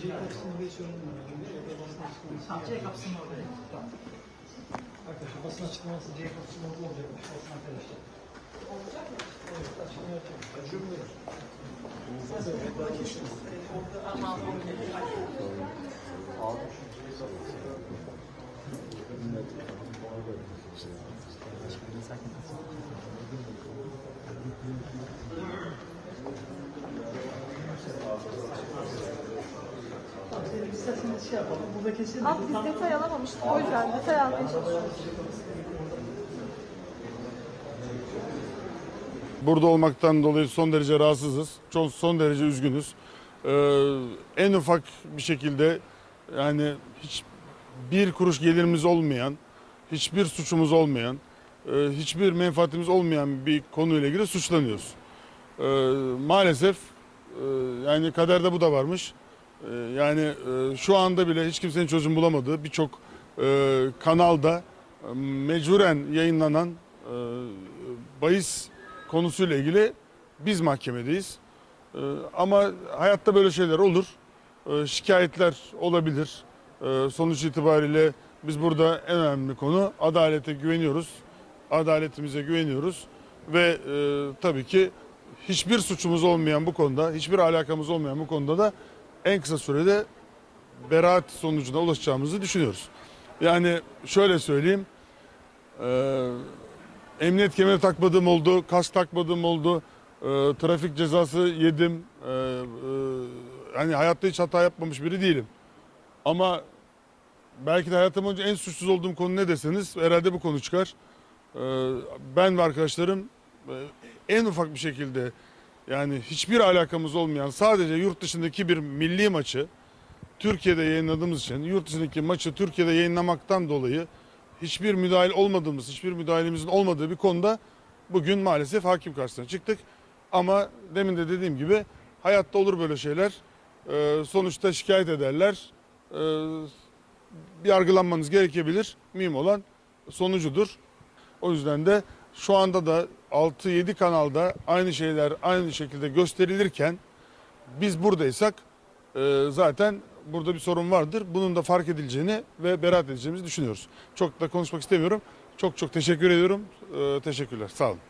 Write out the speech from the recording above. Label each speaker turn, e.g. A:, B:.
A: C kapısını geçiyorum.
B: C kapısının.
A: Tamam. Arkadaşlar basın açıklaması C kapısının orada olacakmış. Basın arkadaşlar. Olacak mı? Evet, açıklama yapacağım. Açıyorum buyurun. Tamam, siz isterseniz şey yapalım. Burada kesin.
C: Abi biz detay alamamıştık o yüzden detay almaya çalışıyoruz.
D: Burada olmaktan dolayı son derece rahatsızız. Çok son derece üzgünüz. Ee, en ufak bir şekilde yani hiç bir kuruş gelirimiz olmayan, hiçbir suçumuz olmayan, e, hiçbir menfaatimiz olmayan bir konuyla ilgili suçlanıyoruz. Ee, maalesef e, yani kaderde bu da varmış. Ee, yani e, şu anda bile hiç kimsenin çözüm bulamadığı birçok e, kanalda e, mecburen yayınlanan bahis konusuyla ilgili biz mahkemedeyiz. Ama hayatta böyle şeyler olur. Şikayetler olabilir. Sonuç itibariyle biz burada en önemli konu adalete güveniyoruz. Adaletimize güveniyoruz. Ve tabii ki hiçbir suçumuz olmayan bu konuda, hiçbir alakamız olmayan bu konuda da en kısa sürede beraat sonucuna ulaşacağımızı düşünüyoruz. Yani şöyle söyleyeyim. Ee, Emniyet kemeri takmadığım oldu, kask takmadığım oldu, e, trafik cezası yedim. E, e, hani hayatta hiç hata yapmamış biri değilim. Ama belki de hayatım boyunca en suçsuz olduğum konu ne deseniz herhalde bu konu çıkar. E, ben ve arkadaşlarım e, en ufak bir şekilde yani hiçbir alakamız olmayan sadece yurt dışındaki bir milli maçı Türkiye'de yayınladığımız için yurt dışındaki maçı Türkiye'de yayınlamaktan dolayı hiçbir müdahale olmadığımız, hiçbir müdahalemizin olmadığı bir konuda bugün maalesef hakim karşısına çıktık. Ama demin de dediğim gibi hayatta olur böyle şeyler. Ee, sonuçta şikayet ederler. Ee, yargılanmanız gerekebilir. Mühim olan sonucudur. O yüzden de şu anda da 6-7 kanalda aynı şeyler aynı şekilde gösterilirken biz buradaysak e, zaten burada bir sorun vardır. Bunun da fark edileceğini ve beraat edeceğimizi düşünüyoruz. Çok da konuşmak istemiyorum. Çok çok teşekkür ediyorum. E, teşekkürler. Sağ olun.